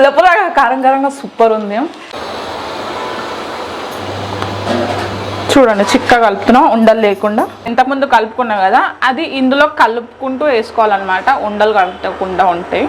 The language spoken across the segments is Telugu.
పుల్లపుల్లగా కారం కారంగా సూపర్ ఉంది. చూడండి చిక్క కలుపుతున్నాం ఉండలు లేకుండా. ఇంతకుముందు కలుపుకున్నాం కదా అది ఇందులో కలుపుకుంటూ వేసుకోవాలన్నమాట. ఉండలు కలుపుకుండా ఉంటాయి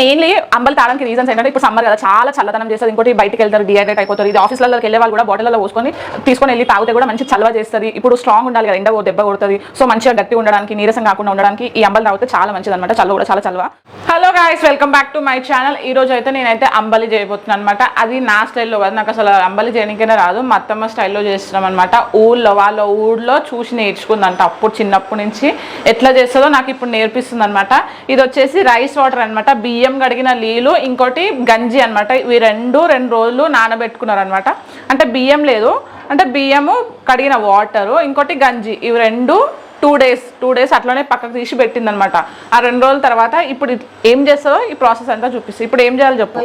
మెయిన్లీ అంబలి తాడానికి రీజన్స్ ఏంటంటే ఇప్పుడు సమ్మర్ కదా చాలా చల్లదనం చేస్తుంది. ఇంకోటి బయటకి వెళ్తారు డిహైడ్రేట్ అయిపోతారు ఇది ఆఫీస్లలోకి వెళ్ళే వాళ్ళు కూడా బాటిల్లో పోసుకొని తీసుకొని వెళ్ళి తాగితే కూడా మంచి చల్లవ చేస్తుంది. ఇప్పుడు స్ట్రాంగ్ ఉండాలి కదా ఎండ దెబ్బ కొడుతుంది. సో మంచిగా గట్టి ఉండడానికి నీరసం కాకుండా ఉండడానికి ఈ అంబలు తాగితే చాలా మంచిది అనమాట చల్ల కూడా చాలా చల్లవ hello guys welcome back to my channel ఈ రోజు అయితే నేనైతే అంబలి చేయబోతున్నాను అనమాట అది నా స్టైల్లో కాదు నాకు అసలు అంబలి చేయడానికైనా రాదు. మా అత్తమ్మ స్టైల్లో చేస్తున్నాం అనమాట ఊళ్ళో వాళ్ళ ఊళ్ళో చూసి నేర్చుకుందంట. అప్పుడు చిన్నప్పటి నుంచి ఎట్లా చేస్తుందో నాకు ఇప్పుడు నేర్పిస్తుంది అనమాట ఇది వచ్చేసి రైస్ వాటర్ అనమాట బియ్యం బియ్యం కడిగిన నీళ్ళు ఇంకోటి గంజి అనమాట ఇవి రెండు రెండు రోజులు నానబెట్టుకున్నారు అనమాట అంటే బియ్యం లేదు. అంటే బియ్యము కడిగిన వాటరు ఇంకోటి గంజి. ఇవి రెండు టూ డేస్ టూ డేస్ అట్లనే పక్కకు తీసి పెట్టిందనమాట. ఆ రెండు రోజుల తర్వాత ఇప్పుడు ఏం చేస్తుందో ఈ ప్రాసెస్ అంతా చూపిస్తా. ఇప్పుడు ఏం చేయాలి చెప్పు.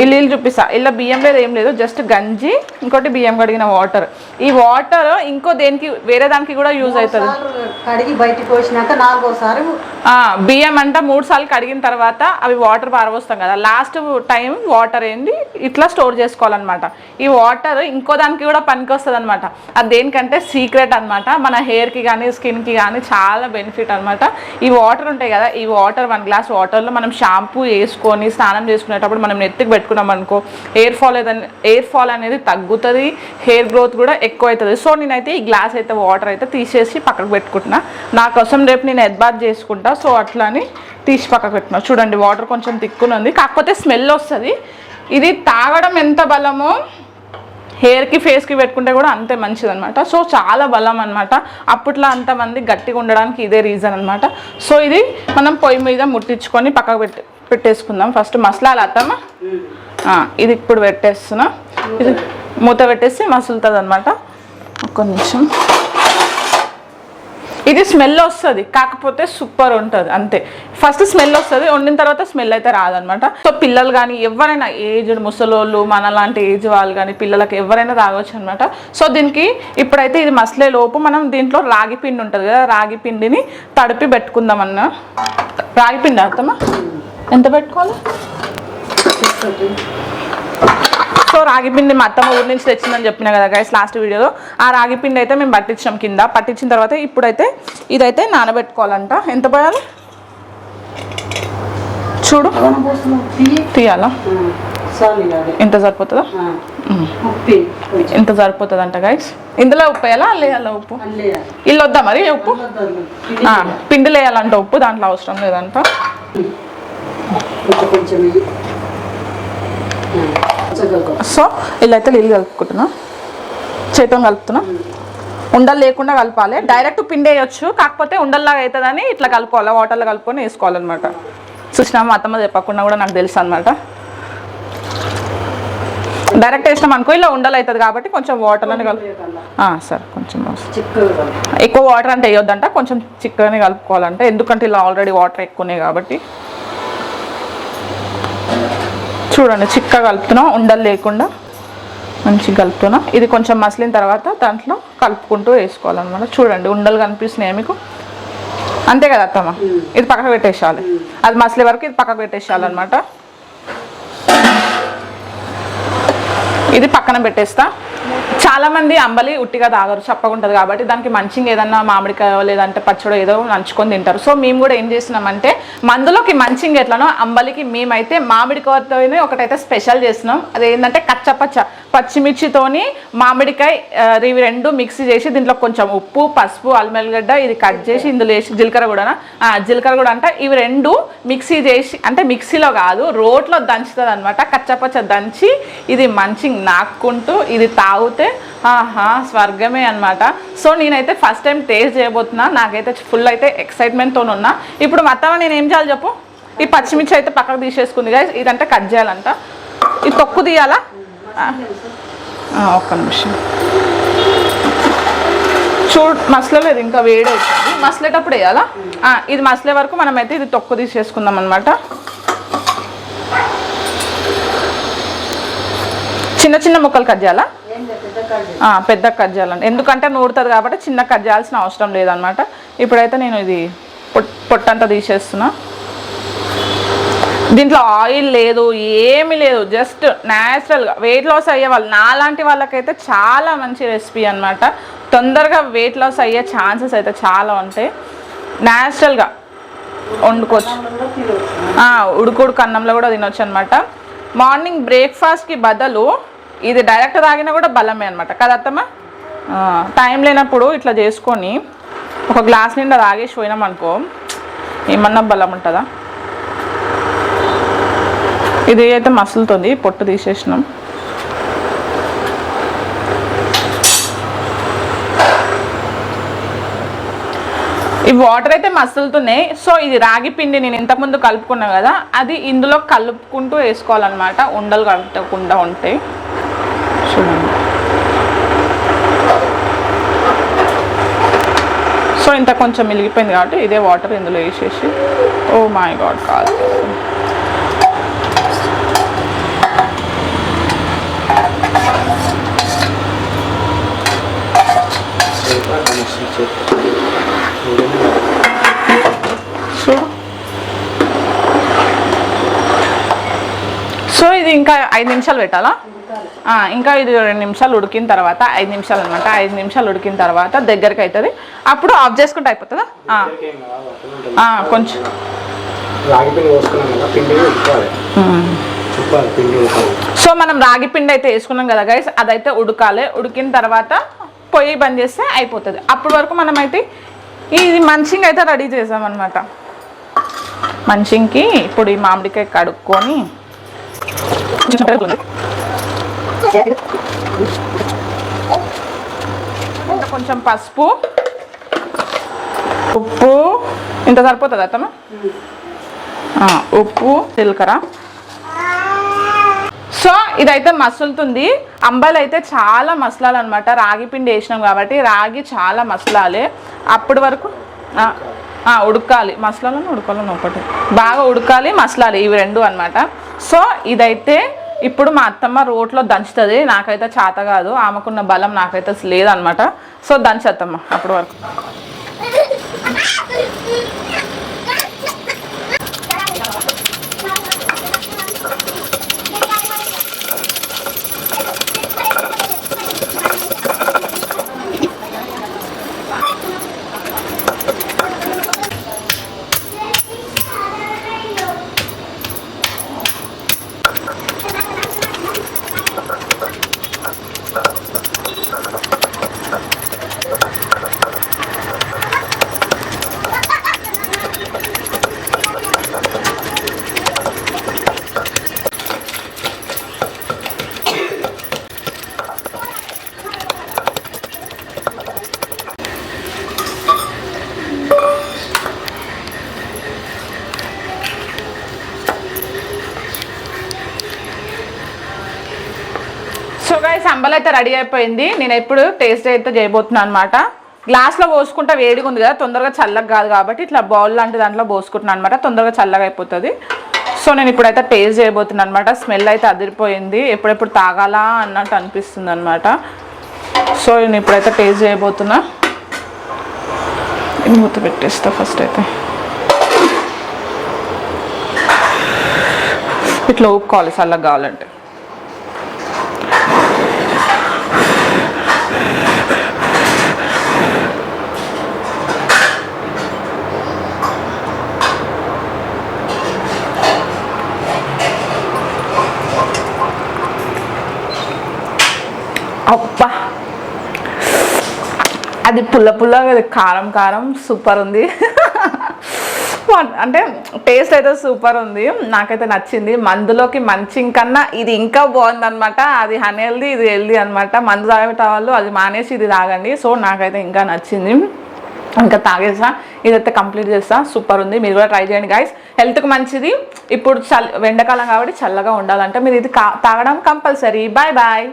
ఈ నీళ్ళు చూపిస్తా. ఇలా బియ్యం లేదు ఏం లేదు జస్ట్ గంజి ఇంకోటి బియ్యం కడిగిన వాటర్. ఈ వాటర్ ఇంకో దేనికి వేరే దానికి కూడా యూజ్ అవుతుంది. కడిగి బయటికి నాలుగోసారి బియ్యం అంట మూడు సార్లు కడిగిన తర్వాత అవి వాటర్ పారబోస్తాం కదా. లాస్ట్ టైం వాటర్ ఏంది ఇట్లా స్టోర్ చేసుకోవాలన్నమాట. ఈ వాటర్ ఇంకో దానికి కూడా పనికి వస్తుంది అనమాట అది దేనికంటే సీక్రెట్ అనమాట మన హెయిర్కి కానీ స్కిన్కి కానీ చాలా బెనిఫిట్ అనమాట ఈ వాటర్ ఉంటాయి కదా ఈ వాటర్ వన్ గ్లాస్ వాటర్లో మనం షాంపూ వేసుకొని స్నానం చేసుకునేటప్పుడు మనం నెత్తికి పెట్టుకున్నాం అనుకో హెయిర్ ఫాల్ ఏదైనా హెయిర్ ఫాల్ అనేది తగ్గుతుంది హెయిర్ గ్రోత్ కూడా ఎక్కువ అవుతుంది సో నేనైతే ఈ గ్లాస్ అయితే వాటర్ అయితే తీసేసి పక్కకు పెట్టుకుంటున్నా. నా కోసం రేపు నేను ఎద్బాత్ చేసుకుంటా సో అట్లా అని తీసి పక్కకు పెట్టినా చూడండి వాటర్ కొంచెం తిక్కున ఉంది. కాకపోతే స్మెల్ వస్తుంది. ఇది తాగడం ఎంత బలమో హెయిర్కి ఫేస్కి పెట్టుకుంటే కూడా అంతే మంచిది అనమాట సో చాలా బలం అనమాట అప్పట్లో అంతమంది గట్టిగా ఉండడానికి ఇదే రీజన్ అనమాట సో ఇది మనం పొయ్యి మీద ముట్టించుకొని పక్కకు పెట్టి పెట్టేసుకుందాం. ఫస్ట్ మసాలాలు అత్తమ్మ. ఇది ఇప్పుడు పెట్టేస్తున్నా. ఇది మూత పెట్టేసి మసులుతుంది అనమాట ఒక్క నిమిషం. ఇది స్మెల్ వస్తుంది. కాకపోతే సూపర్ ఉంటుంది. అంతే. ఫస్ట్ స్మెల్ వస్తుంది. వండిన తర్వాత స్మెల్ అయితే రాదనమాట సో పిల్లలు కానీ ఎవరైనా ఏజ్డ్ ముసలోళ్ళు మన లాంటి ఏజ్ వాళ్ళు కానీ పిల్లలకి ఎవరైనా తాగొచ్చు అనమాట సో దీనికి ఇప్పుడైతే ఇది మసలే లోపు మనం దీంట్లో రాగి పిండి ఉంటుంది కదా రాగి పిండిని తడిపి పెట్టుకుందాం అన్న. రాగి పిండి అర్థమా ఎంత పెట్టుకోవాలి? సో రాగి పిండి మా అత్తమ్మ ఊరి నుంచి తెచ్చిందని చెప్పిన కదా గైస్ లాస్ట్ వీడియోలో ఆ రాగి పిండి అయితే మేము పట్టించాం కింద. పట్టించిన తర్వాత ఇప్పుడైతే ఇదైతే నానబెట్టుకోవాలంట. ఎంత పోయాలి? చూడు. తీయాలా. ఎంత సరిపోతుందా? ఎంత సరిపోతుంది అంట గైస్ ఇందులో ఉప్పు వేయాలా లేయాలా ఉప్పు? ఇల్లు వద్దా మరి ఉప్పు? పిండి వేయాలంట ఉప్పు దాంట్లో అవసరం లేదంట. కొంచెం సో ఇలా అయితే నీళ్ళు కలుపుకుంటున్నా. చేతం కలుపుతున్నా. ఉండలు లేకుండా కలపాలి. డైరెక్ట్ పిండి వేయొచ్చు కాకపోతే ఉండల్లాగా అవుతుందని ఇట్లా కలుపుకోవాలి. వాటర్లో కలుపుకొని వేసుకోవాలన్నమాట. చూసినా మా అత్తమ్మ చెప్పకుండా కూడా నాకు తెలుసు అనమాట డైరెక్ట్ వేసినాం అనుకో ఇలా ఉండలు అవుతుంది కాబట్టి కొంచెం వాటర్ అని కలుపు సరే కొంచెం. ఎక్కువ వాటర్ అంటే వేయొద్దంట కొంచెం చిక్కగానే కలుపుకోవాలంటే. ఎందుకంటే ఇలా ఆల్రెడీ వాటర్ ఎక్కువనే కాబట్టి. చూడండి చిక్కగా కలుపుతున్నాం ఉండలు లేకుండా మంచిగా కలుపుతున్నాం. ఇది కొంచెం మసిలిన తర్వాత దాంట్లో కలుపుకుంటూ వేసుకోవాలన్నమాట. చూడండి ఉండలు కనిపిస్తున్నాయి మీకు? అంతే కదా అత్తమ్మ? ఇది పక్కకు పెట్టేసేయాలి. అది మసిలే వరకు ఇది పక్కకు పెట్టేసేయాలన్నమాట. ఇది పక్కన పెట్టేస్తా. చాలా మంది అంబలి ఉట్టిగా తాగరు చప్పకుంటుంది కాబట్టి దానికి మంచిగా ఏదన్నా మామిడికాయ లేదంటే పచ్చడో ఏదో నంచుకొని తింటారు. సో మేము కూడా ఏం చేసినామంటే మందులోకి మంచిగా ఎట్లనో అంబలికి మేమైతే మామిడికాయతోనే ఒకటైతే స్పెషల్ చేస్తున్నాం. అదేంటంటే కచ్చపచ్చ పచ్చిమిర్చితోని మామిడికాయ ఇవి రెండు మిక్సీ చేసి దీంట్లో కొంచెం ఉప్పు పసుపు అల్మెల్లిగడ్డ ఇది కట్ చేసి ఇందులో వేసి జీలకర్ర కూడా జీలకర్ర కూడా అంటే. ఇవి రెండు మిక్సీ చేసి అంటే మిక్సీలో కాదు రోట్లో దంచుతుంది అనమాట కచ్చపచ్చ దంచి ఇది మంచిగా నాక్కుంటూ ఇది తాగితే ఆహా స్వర్గమే అనమాట సో నేనైతే ఫస్ట్ టైం టేస్ట్ చేయబోతున్నా. నాకైతే ఫుల్ అయితే ఎక్సైట్మెంట్తో ఉన్నా. ఇప్పుడు మొత్తం నేను ఏం చేయాలి చెప్పు? ఈ పచ్చిమిర్చి అయితే పక్కకు తీసేసుకుంది. Guys. ఇదంటే కట్ చేయాలంట. ఇది తొక్కు తీయాలా? ఒక్క నిమిషం. చూడు మసలలేదు ఇంకా వేడి అవుతుంది మసలేటప్పుడు వేయాలా? ఇది మసలే వరకు మనమైతే ఇది తొక్కు తీసేసుకుందాం అనమాట చిన్న చిన్న ముక్కలు కట్ చేయాలా? పెద్ద కట్ చేయాలండి. ఎందుకంటే నూరుతుంది కాబట్టి చిన్న కట్ చేయాల్సిన అవసరం లేదనమాట ఇప్పుడైతే నేను ఇది పొట్ పొట్టంతా తీసేస్తున్నా. దీంట్లో ఆయిల్ లేదు ఏమీ లేదు. జస్ట్ న్యాచురల్గా వెయిట్ లాస్ అయ్యే వాళ్ళు నాలాంటి వాళ్ళకైతే చాలా మంచి రెసిపీ అన్నమాట. తొందరగా వెయిట్ లాస్ అయ్యే ఛాన్సెస్ అయితే చాలా ఉంటాయి. న్యాచురల్గా వండుకోవచ్చు. కూడా తినవచ్చు ఆ, ఉడుకుడుకు అన్నంలో కూడా తినొచ్చు అనమాట మార్నింగ్ బ్రేక్ఫాస్ట్కి బదులు ఇది డైరెక్ట్ తాగినా కూడా బలమే అనమాట కదా అత్తమ్మ? టైం లేనప్పుడు ఇట్లా చేసుకొని ఒక గ్లాస్ నిండా తాగేసి పోయినాం అనుకో ఏమన్నా బలం ఉంటుందా? ఇది అయితే మసులుతుంది పొట్టు తీసేసినాం. ఈ వాటర్ అయితే మసులుతున్నాయి. సో ఇది రాగి పిండి నేను ఇంతకుముందు కలుపుకున్నాను కదా అది ఇందులో కలుపుకుంటూ వేసుకోవాలన్నమాట. ఉండలు కట్టకుండా ఉంటాయి చూడండి. సో ఇంత కొంచెం మిలిగిపోయింది కాబట్టి ఇదే వాటర్ ఇందులో వేసేసి. ఓ మై గాడ్ కాదు. చూడు సో ఇది ఇంకా ఐదు నిమిషాలు పెట్టాలా? ఇంకా ఇది రెండు నిమిషాలు ఉడికిన తర్వాత ఐదు నిమిషాలు అనమాట ఐదు నిమిషాలు ఉడికిన తర్వాత దగ్గరికి అవుతుంది అప్పుడు ఆఫ్ చేసుకుంటే అయిపోతుందా? కొంచెం. సో మనం రాగి పిండి అయితే వేసుకున్నాం కదా గైస్ అదైతే ఉడకాలి. ఉడికిన తర్వాత పొయ్యి బంద్ చేస్తే అయిపోతుంది. అప్పటి వరకు మనం అయితే ఇది మంచింగ్ అయితే రెడీ చేసామన్నమాట. మంచికి ఇప్పుడు ఈ మామిడికాయ కడుక్కొని కొంచెం పసుపు ఉప్పు. ఇంత సరిపోతుంది అతను ఉప్పు జీలకర్ర. సో ఇదైతే మసులుతుంది. అంబలు అయితే చాలా మసలాలు అనమాట రాగి పిండి వేసినాం కాబట్టి రాగి చాలా మసలాలే. అప్పటి వరకు ఉడకాలి. మసలాలను ఉడకాలని ఒకటి. బాగా ఉడకాలి మసలాలి. ఇవి రెండు అన్నమాట. సో ఇదైతే ఇప్పుడు మా అత్తమ్మ రోట్లో దంచుతుంది. నాకైతే చేత కాదు. ఆమెకున్న బలం నాకైతే లేదనమాట సో దంచత్తమ్మ అప్పటి వరకు సో గైస్ అంబల్ అయితే రెడీ అయిపోయింది. నేను ఎప్పుడు టేస్ట్ అయితే చేయబోతున్నాను అనమాట గ్లాస్లో పోసుకుంటే వేడిగా ఉంది కదా తొందరగా చల్లగా కాదు కాబట్టి ఇట్లా బౌల్ లాంటి దాంట్లో పోసుకుంటున్నాను అనమాట తొందరగా చల్లగా అయిపోతుంది. సో నేను ఇప్పుడైతే టేస్ట్ చేయబోతున్నాను అనమాట స్మెల్ అయితే అదిరిపోయింది. ఎప్పుడెప్పుడు తాగాలా అన్నట్టు అనిపిస్తుంది అనమాట సో నేను ఇప్పుడైతే టేస్ట్ చేయబోతున్నా. మూత పెట్టేస్తా ఫస్ట్ అయితే. ఇట్లా ఊపుకోవాలి చల్లగా కావాలంటే. అప్ప అది పుల్ల పుల్లగా కారం కారం సూపర్ ఉంది. అంటే టేస్ట్ అయితే సూపర్ ఉంది. నాకైతే నచ్చింది. మందులోకి మంచి కన్నా ఇది ఇంకా బాగుంది అనమాట అది హెల్దీ ఇది హెల్దీ అనమాట మందు తాగేట వాళ్ళు అది మానేసి ఇది తాగండి. సో నాకైతే ఇంకా నచ్చింది. ఇంకా తాగేసా. ఇదైతే కంప్లీట్ చేస్తా. సూపర్ ఉంది. మీరు కూడా ట్రై చేయండి గైస్ హెల్త్కి మంచిది. ఇప్పుడు చల్ ఎండాకాలం కాబట్టి చల్లగా ఉండాలంటే మీరు ఇది కా తాగడం కంపల్సరీ. Bye bye